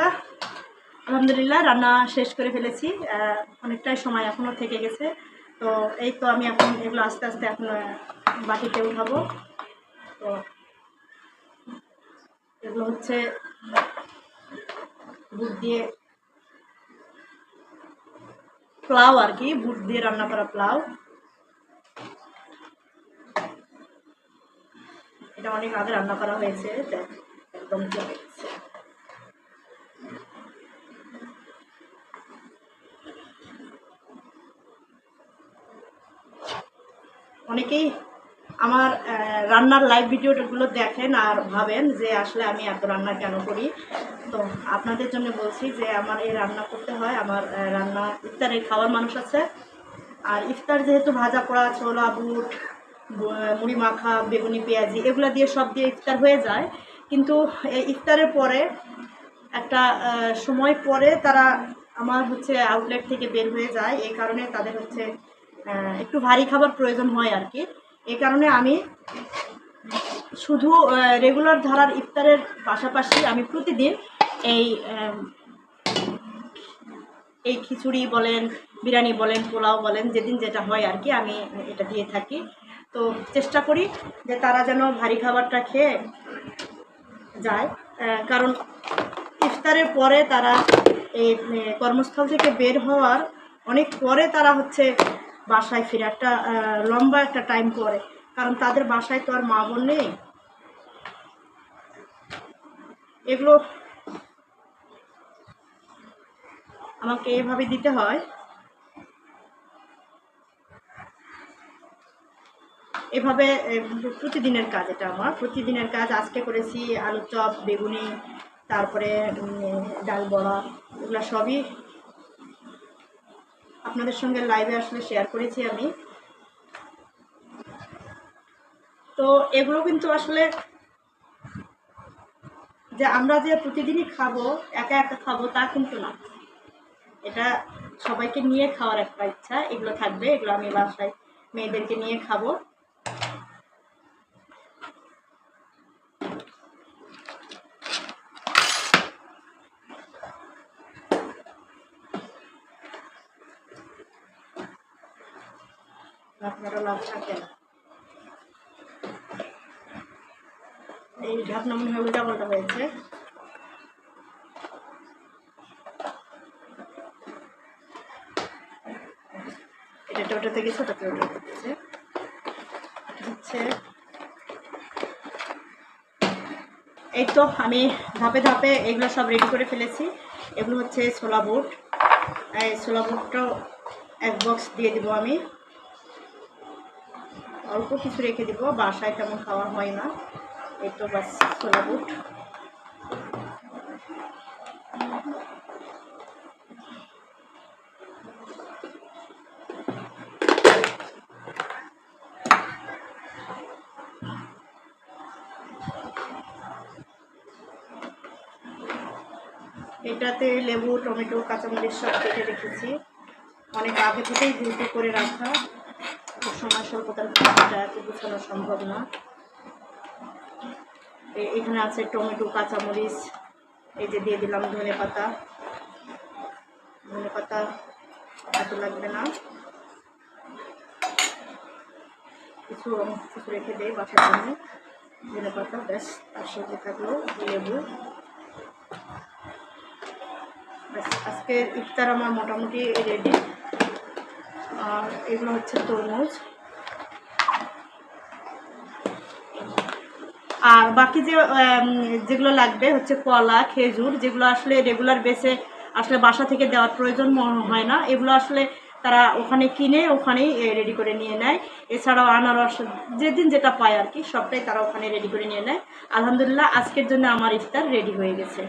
বিসমিল্লাহ আলহামদুলিল্লাহ রান্না শেষ করে ফেলেছি। অনেকটাই সময় এখনও থেকে গেছে। তো এই তো আমি এখন এগুলো আস্তে আস্তে এখন বাটিতে উঠাবো। তো এগুলো হচ্ছে বুট দিয়ে পোলাও আর কি, বুট দিয়ে রান্না করা পোলাও। এটা অনেক আগে রান্না করা হয়েছে একদম অনেকেই আমার রান্নার লাইভ ভিডিওগুলো দেখেন আর ভাবেন যে আসলে আমি এত রান্না কেন করি। তো আপনাদের জন্য বলছি যে আমার এই রান্না করতে হয়। আমার রান্না, ইফতারে খাওয়ার মানুষ আছে। আর ইফতার যেহেতু ভাজা পোড়া, ছোলা, বুট মুড়ি মাখা, বেগুনি, পেঁয়াজি, এগুলো দিয়ে সব দিয়ে ইফতার হয়ে যায়। কিন্তু এই ইফতারের পরে একটা সময় পরে তারা আমার হচ্ছে আউটলেট থেকে বের হয়ে যায়। এই কারণে তাদের হচ্ছে একটু ভারী খাবার প্রয়োজন হয় আর কি। এই কারণে আমি শুধু রেগুলার ধারার ইফতারের পাশাপাশি আমি প্রতিদিন এই এই খিচুড়ি বলেন, বিরিয়ানি বলেন, পোলাও বলেন, যেদিন যেটা হয় আর কি, আমি এটা দিয়ে থাকি। তো চেষ্টা করি যে তারা যেন ভারী খাবারটা খেয়ে যায় কারণ ইফতারের পরে তারা এই কর্মস্থল থেকে বের হওয়ার, অনেক পরে তারা হচ্ছে বাসায় ফিরে একটা লম্বা একটা টাইম পরে। কারণ তাদের বাসায় তো আর মা বোন নেই। এগুলো আমাকে এভাবে দিতে হয়। এভাবে প্রতিদিনের কাজ এটা আমার। প্রতিদিনের কাজ আজকে করেছি আলুর চপ, বেগুনি, তারপরে ডাল বড়া, এগুলো সবই আপনাদের সঙ্গে লাইভে আসলে শেয়ার করেছি আমি। তো এগুলো কিন্তু আসলে যে আমরা যে প্রতিদিনই খাব, একা একা খাব, তা কিন্তু না। এটা সবাইকে নিয়ে খাওয়ার একটা ইচ্ছা, এগুলো থাকবে, এগুলো আমি বাসায় মেয়েদেরকে নিয়ে খাব। আপনারা লাভ থাকেন এই ঢাকনা মনে হয় উল্টা পাল্টা হয়েছে। এটা ওটা থেকে ছোট করে ওটা হচ্ছে এই তো আমি ধাপে ধাপে এগুলো সব রেডি করে ফেলেছি। এগুলো হচ্ছে ছোলা বুট। এই ছোলা বুটটাও এক বক্স দিয়ে দিব আমি। অল্প কিছু রেখে দিব, বাসায় তেমন খাওয়া হয় না। এই তো বাস ছোলা বুট। এটাতে লেবু, টমেটো, কাঁচামরিচ সব কেটে রেখেছি। অনেক আগে থেকেই গুঁতো করে রাখা। সময় স্বল্পতার এত গুছানো সম্ভব না। এখানে আছে টমেটো, কাঁচামরিচ, এই যে দিয়ে দিলাম ধনে পাতা। ধনে পাতা এত লাগবে না। কিছু অংশ কিছু রেখে দেয় বাসার জন্য। ধনে পাতা, ব্যাস তার সঙ্গে থাকল, লেবু। আজকে ইফতার আমার মোটামুটি রেডি আর এগুলো হচ্ছে তরমুজ। আর বাকি যে যেগুলো লাগবে হচ্ছে কলা, খেজুর, যেগুলো আসলে রেগুলার বেসে আসলে বাসা থেকে দেওয়ার প্রয়োজন মনে হয় না। এগুলো আসলে তারা ওখানে কিনে ওখানেই রেডি করে নিয়ে নেয়। এছাড়াও আনারস, যেদিন যেটা পায় আর কি, সবটাই তারা ওখানে রেডি করে নিয়ে নেয়। আলহামদুলিল্লাহ, আজকের জন্য আমার ইফতার রেডি হয়ে গেছে।